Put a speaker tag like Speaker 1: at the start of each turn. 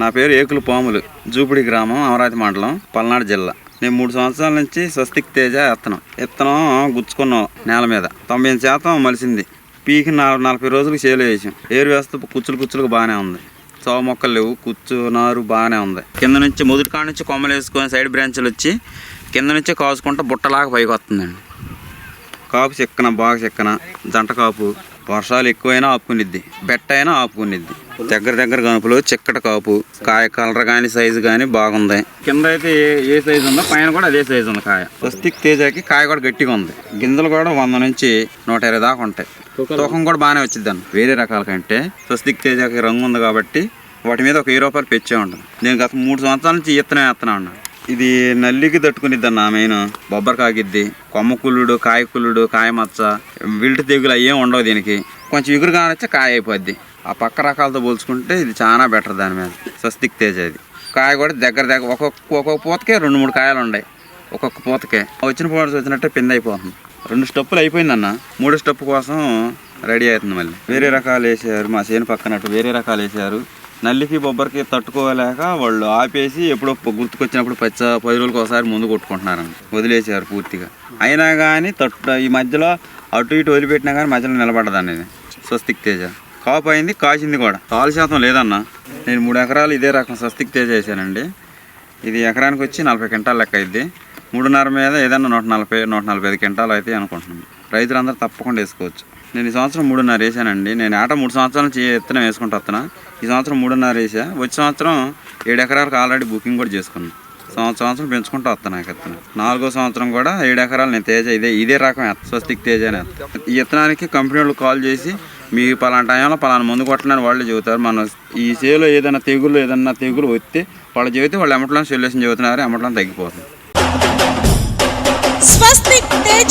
Speaker 1: నా పేరు ఏకులు పాములు జూపిడి గ్రామం అమరావతి మండలం పల్నాడు జిల్లా. నేను మూడు సంవత్సరాల నుంచి స్వస్తిక్ తేజ ఎత్తనం. ఎత్తనం గుచ్చుకున్నాం నేల మీద. తొంభై శాతం మలిసింది. పీకి నాలుగు నలభై రోజులకు చేలు వేసాం. ఏరు వేస్తే కుచ్చులు కుచ్చులకు బాగానే ఉంది. చోవ మొక్కలు లేవు కుచ్చు నారు బాగానే ఉంది. కింద నుంచి మొదటి కాడ నుంచి కొమ్మలు వేసుకొని సైడ్ బ్రాంచ్లు వచ్చి కింద నుంచి కాసుకుంటే బుట్టలాగా పైకి వస్తుందండి. కాపు చెక్కన బాగా చెక్కన జంట కాపు వర్షాలు ఎక్కువైనా ఆపుకునిద్ది బెట్ట అయినా ఆపుకునిద్ది. దగ్గర దగ్గర కనుపులు చిక్కట కాపు కాయ కలర్ కానీ సైజు కానీ బాగుంది. కింద అయితే ఏ సైజు ఉందో పైన కూడా అదే సైజు ఉంది కాయ. స్వస్తిక్ తేజకి కాయ కూడా గట్టిగా ఉంది. గింజలు కూడా వంద నుంచి నూట ఇరవై దాకా ఉంటాయి. తూకం కూడా బాగానే వచ్చింది వేరే రకాల కంటే స్వస్తిక్ తేజకి రంగు ఉంది కాబట్టి వాటి మీద ఒక వెయ్యి రూపాయలు పెంచే ఉంటుంది. నేను గత మూడు సంవత్సరాల నుంచి ఇత్తనం వేస్తున్నా ఉన్నాను ఇది నల్లికి తట్టుకునిద్ది అన్న మెయిన్. బొబ్బరికాగిద్ది కాగిద్ది కొమ్మ కాయమచ్చ కాయ కుళ్ళుడు కాయ మచ్చ తెగులు అయ్యేం ఉండవు దీనికి. కొంచెం ఎగురు కానొచ్చే కాయ అయిపోద్ది. ఆ పక్క రకాలతో పోల్చుకుంటే ఇది చాలా బెటర్ దాని మీద. స్వస్తిక్ తేజ అది కాయ కూడా దగ్గర దగ్గర ఒక్కొక్క ఒక్కొక్క పూతకే రెండు మూడు కాయలు ఉన్నాయి ఒక్కొక్క పూతకే. వచ్చిన పూట వచ్చినట్టే పిండి అయిపోతుంది. రెండు స్టెప్పులు అయిపోయిందన్న. మూడో స్టెప్పు కోసం రెడీ అవుతుంది మళ్ళీ. వేరే రకాలు వేసారు. మా చేను పక్కనట్టు వేరే రకాలు వేసారు. నల్లికి బొబ్బరికి తట్టుకోలేక వాళ్ళు ఆపేసి ఎప్పుడో గుర్తుకొచ్చినప్పుడు పచ్చ పది రోజులకు ఒకసారి ముందు కొట్టుకుంటున్నారని వదిలేసారు పూర్తిగా. అయినా కానీ తట్టు ఈ మధ్యలో అటు ఇటు వదిలిపెట్టినా కానీ మధ్యలో నిలబడదండి ఇది స్వస్తిక్ తేజ. కాపు అయింది కాసింది కూడా. కాలు శాతం లేదన్న. నేను మూడు ఎకరాలు ఇదే రకం స్వస్తిక్ తేజ వేసానండి. ఇది ఎకరానికి వచ్చి నలభై క్వింటాల్ లెక్క అయింది మూడున్నర మీద ఏదన్నా నూట నలభై నూట నలభై ఐదు క్వింటాలు అయితే అనుకుంటున్నాను. రైతులందరూ తప్పకుండా వేసుకోవచ్చు. నేను ఈ సంవత్సరం మూడున్నర వేసానండి. నేను ఆట మూడు సంవత్సరాల నుంచి విత్తనం వేసుకుంటా వస్తున్నా. ఈ సంవత్సరం మూడున్నర వేసా. వచ్చే సంవత్సరం ఏడు ఎకరాలకు ఆల్రెడీ బుకింగ్ కూడా చేసుకున్నాను సంవత్సరం సంవత్సరం పెంచుకుంటూ వస్తాను నాకు విత్తనం నాలుగో సంవత్సరం కూడా ఏడు ఎకరాలు నేను తేజ ఇదే ఇదే రకం స్వస్తిక్ తేజ అని ఈ విత్తనానికి కంపెనీ వాళ్ళు కాల్ చేసి మీ పలానా టైంలో పలానా మందు కొట్టడానికి వాళ్ళు చెబుతారు. మన ఈ సేలో ఏదైనా తెగులు ఏదైనా తెగులు వస్తే వాళ్ళు చెబితే వాళ్ళు ఎమ్మట్లో సొల్యూషన్ చెబుతున్నారు. ఎమ్మట్లో తగ్గిపోతుంది.
Speaker 2: స్వస్తిక్ తేజ.